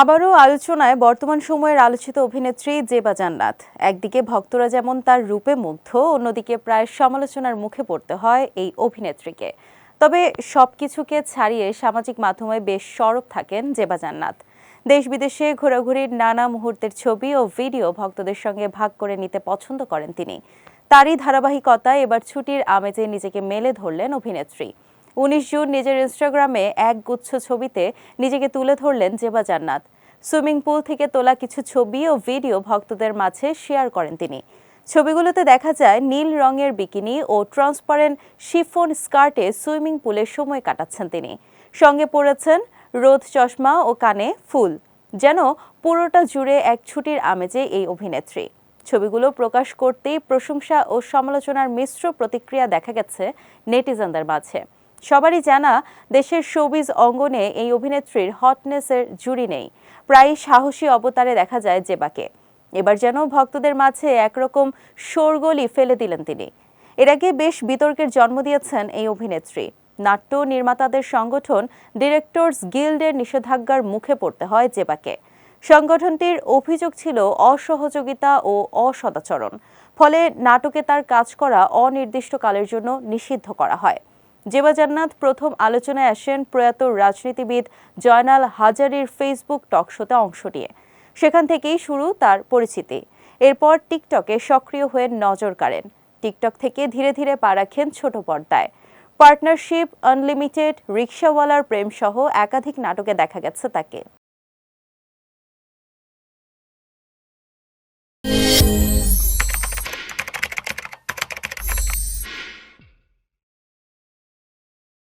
আবারও আলোচনায় বর্তমান সময়ের আলোচিত অভিনেত্রী জেবা জান্নাত। একদিকে ভক্তরা যেমন তার রূপে মুগ্ধ, অন্যদিকে প্রায় সমালোচনার মুখে পড়তে হয় এই অভিনেত্রীকে। তবে সব কিছুকে ছাড়িয়ে সামাজিক মাধ্যমে বেশ সরব থাকেন জেবা জান্নাত। দেশ বিদেশে ঘোরাঘুরির নানা মুহূর্তের ছবি ও ভিডিও ভক্তদের সঙ্গে ভাগ করে নিতে পছন্দ করেন তিনি। তারই ধারাবাহিকতায় এবার ছুটির আমেজে নিজেকে মেলে ধরলেন অভিনেত্রী। উনিশ জুন নিজের ইনস্টাগ্রামে এক গুচ্ছ ছবিতে নিজেকে তুলে ধরলেন জেবা জান্নাত। সুইমিং পুল থেকে তোলা কিছু ছবি ও ভিডিও ভক্তদের মাঝে শেয়ার করেন তিনি। ছবিগুলোতে দেখা যায় নীল রঙের বিকিনি ও ট্রান্সপারেন্ট শিফন স্কার্টে সুইমিং পুলে সময় কাটাচ্ছেন তিনি। সঙ্গে পড়েছেন রোদ চশমা ও কানে ফুল, যেন পুরোটা জুড়ে এক ছুটির আমেজে এই অভিনেত্রী। ছবিগুলো প্রকাশ করতেই প্রশংসা ও সমালোচনার মিশ্র প্রতিক্রিয়া দেখা গেছে নেটিজেনদের মাঝে। সবারই জানা, দেশের শোবিজ অঙ্গনে এই অভিনেত্রীর হটনেসের জুড়ি নেই। প্রায় সাহসী অবতারে দেখা যায় জেবাকে। এবার যেন ভক্তদের মাঝে একরকম শোরগোলই ফেলে দিলেন তিনি। এর আগে বেশ বিতর্কের জন্ম দিয়েছেন এই অভিনেত্রী। নাট্য নির্মাতাদের সংগঠন ডিরেক্টরস গিল্ডের নিষেধাজ্ঞার মুখে পড়তে হয় জেবাকে। সংগঠনটির অভিযোগ ছিল অসহযোগিতা ও অসদাচরণ। ফলে নাটকে তার কাজ করা অনির্দিষ্টকালের জন্য নিষিদ্ধ করা হয়। জেবা জান্নাত প্রথম আলোচনায় আসেন প্রয়াত রাজনীতিবিদ জয়নাল হাজারির ফেসবুক টকশোতে অংশ নিয়ে। সেখান থেকেই শুরু তার পরিচিতি। এরপর টিকটকে সক্রিয় হয়ে নজর কাড়েন। টিকটক থেকে ধীরে ধীরে পা রাখেন ছোট পর্দায়। পার্টনারশিপ, আনলিমিটেড, রিক্সাওয়ালার প্রেম সহ একাধিক নাটকে দেখা গেছে তাকে।